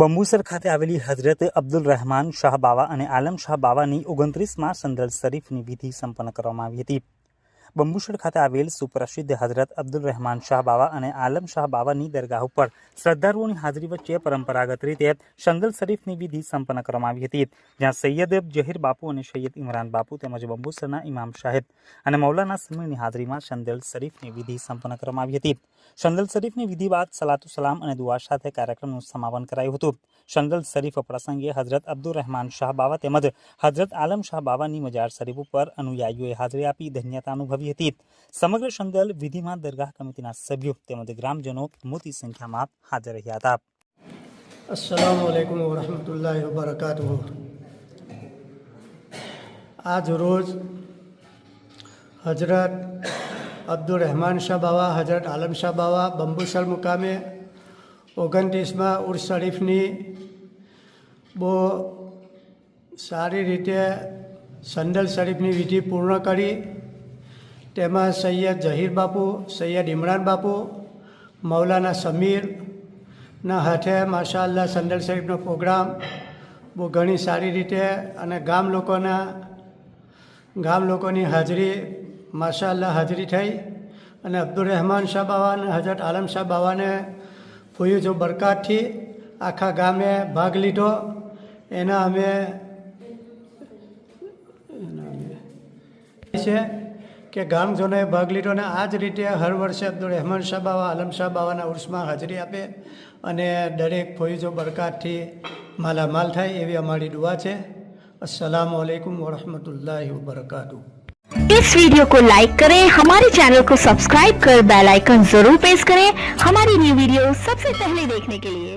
બંબુસર ખાતે આવેલી હઝરત અબ્દુલ રહેમાન શાહ બાવા અને આલમ શાહ બાવાની ઓગણત્રીસમાં સંદલ શરીફની વિધિ સંપન્ન કરવામાં આવી હતી. બંબુસર ખાતે આવેલ સુપ્રસિદ્ધ હઝરત અબ્દુલ રહેમાન શાહ બાવા અને આલમ શાહ બાવાની દરગાહ ઉપર શ્રદ્ધાળુઓની હાજરી વચ્ચે પરંપરાગત રીતે શંગલ શરીફની વિધિ સંપન્ન કરવામાં આવી હતી, જ્યાં સૈયદ જહીર બાપુ અને સૈયદ ઇમરાન બાપુ તેમજ બંબુસરના ઇમામ શાહેદ અને મૌલાના સમીરની હાજરીમાં શંદેલ શરીફની વિધિ સંપન્ન કરવામાં આવી હતી. શંદલ શરીફની વિધિ બાદ સલાતુ સલામ અને દુઆ સાથે કાર્યક્રમનું સમાપન કરાયું હતું. શંગલ શરીફ પ્રસંગે હઝરત અબ્દુલ રહેમાન શાહ બાવા તેમજ હઝરત આલમ શાહ બાવાની મજાર શરીફ ઉપર અનુયાયીઓએ હાજરી આપી ધન્યતા અનુભવી. હતી સમગ્ર સંદલ વિધિમાં દરગાહ કમિટીના સભ્યો તેમજ ગ્રામજનો મોટી સંખ્યામાં હાજર રહ્યા હતા. અસલામ વાલેકુમ વરહમતુલ્લાહ વબરકાત આજ રોજ હજરત અબ્દુલ રહેમાન શાહ બાવા હજરત આલમ શાહ બાવા, બંબુસર મુકામે ઓગણત્રીસમાં ઉર્સ શરીફની બહુ સારી રીતે સંદલ શરીફની વિધિ પૂર્ણ કરી તેમાં સૈયદ જહીર બાપુ, સૈયદ ઇમરાન બાપુ, મૌલાના સમીર, ના હાથે માશાલ્લાહ સંદર સાહેબનો પ્રોગ્રામ, બહુ ઘણી સારી રીતે અને ગામ લોકોના, ગામ લોકોની હાજરી માશાલ્લાહ હાજરી થઈ અને અબ્દુલ રહેમાન શાહ બાવા હજરત આલમ શાહ બાવાને ફૂયું જો બરકાતથી આખા ગામે ભાગ લીધો. એના અમે છે કે ગામજનોએ ભાગ લીધો અને આ જ રીતે હર વર્ષે અબ્દુલ રહેમાન શાહ બાવા આલમ શાહ બાવાના ઉર્સમાં હાજરી આપે અને દરેક ફોઈજો બરકાતથી માલામાલ થાય એવી અમારી દુઆ છે અસલામ વાલેકુમ વરહમતુલ્લાહ વબરકાતુહ इस वीडियो को लाइक करें हमारे चैनल को सब्सक्राइब कर बेल आइकन जरूर प्रेस करें हमारी न्यू वीडियो सबसे पहले देखने के लिए